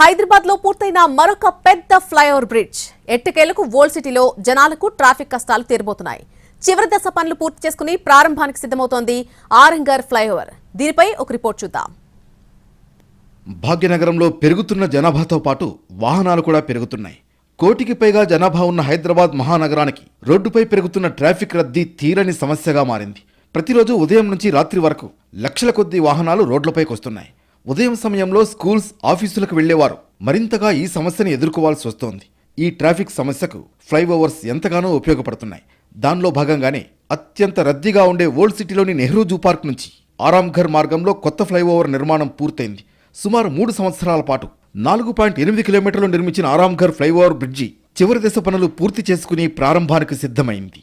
హైదరాబాద్లో పూర్తయిన మరొక పెద్ద ఫ్లైఓవర్ బ్రిడ్జ్. ఎట్టకేలకు ఓల్డ్ సిటీలో జనాలకు ట్రాఫిక్ కష్టాలు తీరబోతున్నాయి. చివరి దశ పనులు పూర్తి చేసుకుని ప్రారంభానికి సిద్ధమవుతోంది ఆరంగర్ ఫ్లైఓవర్. దీనిపై ఒక రిపోర్ట్ చూద్దాం. భాగ్యనగరంలో పెరుగుతున్న జనాభాతో పాటు వాహనాలు కూడా పెరుగుతున్నాయి. కోటికి పైగా జనాభా ఉన్న హైదరాబాద్ మహానగరానికి రోడ్డుపై పెరుగుతున్న ట్రాఫిక్ రద్దీ తీరని సమస్యగా మారింది. ప్రతిరోజు ఉదయం నుంచి రాత్రి వరకు లక్షల కొద్దీ వాహనాలు రోడ్లపైకి వస్తున్నాయి. ఉదయం సమయంలో స్కూల్స్ ఆఫీసులకు వెళ్ళేవారు మరింతగా ఈ సమస్యను ఎదుర్కోవాల్సి వస్తోంది. ఈ ట్రాఫిక్ సమస్యకు ఫ్లైఓవర్స్ ఎంతగానో ఉపయోగపడుతున్నాయి. దానిలో భాగంగానే అత్యంత రద్దీగా ఉండే ఓల్డ్ సిటీలోని నెహ్రూ జూ పార్క్ నుంచి ఆరాంఘర్ మార్గంలో కొత్త ఫ్లైఓవర్ నిర్మాణం పూర్తయింది. సుమారు మూడు సంవత్సరాల పాటు నాలుగు పాయింట్ ఎనిమిది కిలోమీటర్లు నిర్మించిన ఆరాంఘర్ ఫ్లైఓవర్ బ్రిడ్జి చివరి దశ పనులు పూర్తి చేసుకుని ప్రారంభానికి సిద్ధమైంది.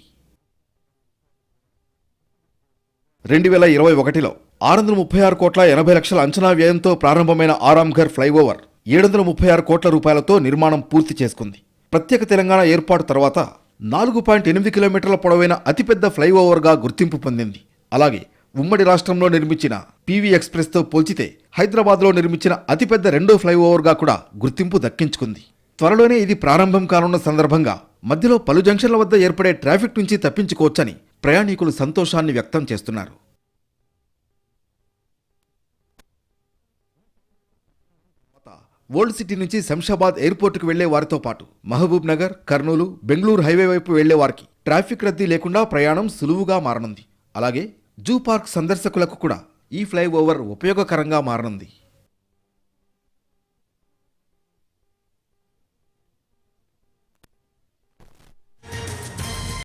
రెండు వేల ఇరవై ఒకటిలో ఆరు వందల ముప్పై ఆరు కోట్ల ఎనభై లక్షల అంచనా వ్యయంతో ప్రారంభమైన ఆరాంఘర్ ఫ్లైఓవర్ ఏడు వందల ముప్పై ఆరు కోట్ల రూపాయలతో నిర్మాణం పూర్తి చేసుకుంది. ప్రత్యేక తెలంగాణ ఏర్పాటు తర్వాత నాలుగు పాయింట్ ఎనిమిది కిలోమీటర్ల పొడవైన అతిపెద్ద ఫ్లైఓవర్గా గుర్తింపు పొందింది. అలాగే ఉమ్మడి రాష్ట్రంలో నిర్మించిన పీవీ ఎక్స్ప్రెస్తో పోల్చితే హైదరాబాద్లో నిర్మించిన అతిపెద్ద రెండో ఫ్లైఓవర్గా కూడా గుర్తింపు దక్కించుకుంది. త్వరలోనే ఇది ప్రారంభం కానున్న సందర్భంగా మధ్యలో పలు జంక్షన్ల వద్ద ఏర్పడే ట్రాఫిక్ నుంచి తప్పించుకోవచ్చని ప్రయాణికులు సంతోషాన్ని వ్యక్తం చేస్తున్నారు. ఓల్డ్ సిటీ నుంచి శంషాబాద్ ఎయిర్పోర్టుకు వెళ్ళే వారితో పాటు మహబూబ్ నగర్ కర్నూలు బెంగళూరు హైవే వైపు వెళ్ళే వారికి ట్రాఫిక్ రద్దీ లేకుండా ప్రయాణం సులువుగా మారనుంది. అలాగే జూ పార్క్ సందర్శకులకు కూడా ఈ ఫ్లైఓవర్ ఉపయోగకరంగా మారనుంది.